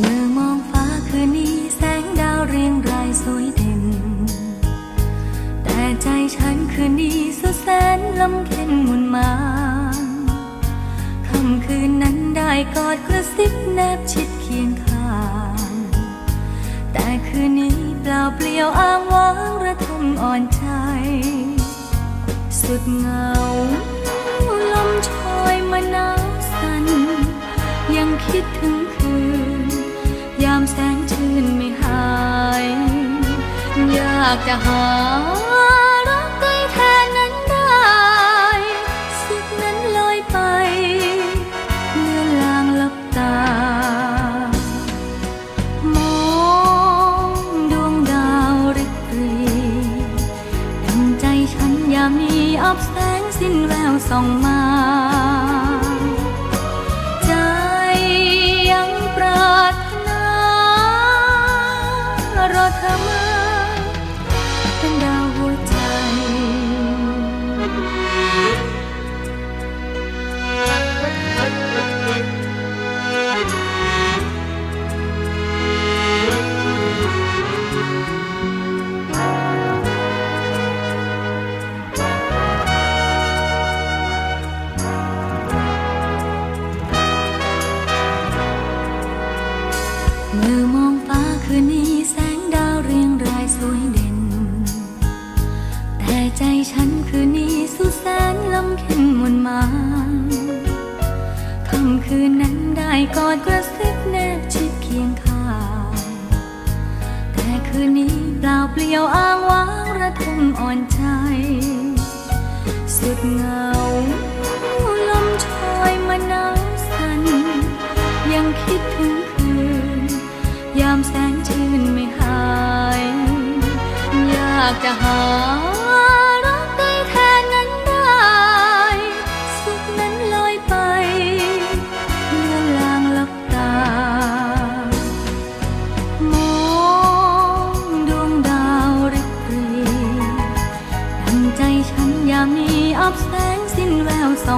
เมื่อมองฟ้าคืนนี้แสงดาวเรียงรายสวยเด่แต่ใจฉันคืนนี้สุดแสนลำเค็นมุนมาคำคืนนั้นได้กอดกระซิบแนบชิดเคียงข้าง แต่คืนนี้เปล่าเปลี่ยวอ้างว้างระทมอ่อนใจ สุดเงาากจะหารักใกล้แทนนั้นได้สุดนั้นลอยไปเลือลางลับตา มองดวงดาวริบรีดังใจฉันอย่ามีอับแสงสิ้นแววส่องมา มาค่ำคืนนั้นได้กอดกระซิบแนบชิดเคียงข้างแต่คืนนี้เปล่าเปลี่ยวอ้างว้างระทมอ่อนใจ สุดเหงาลมโชยมาหนาวสั่นยังคิดถึงคืน ยามแสงชื่นไม่หาย อยากจะหา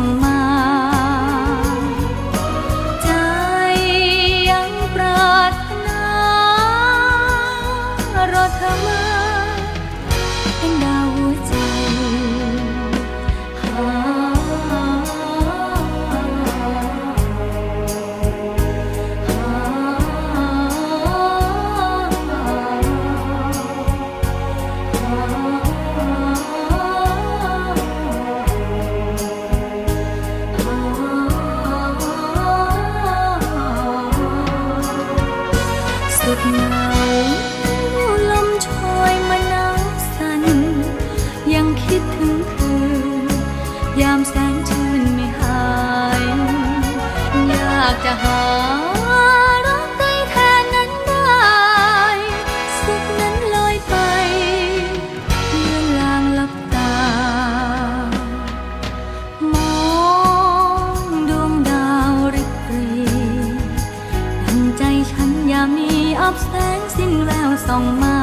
แอบแสงสิ้นแววส่องมา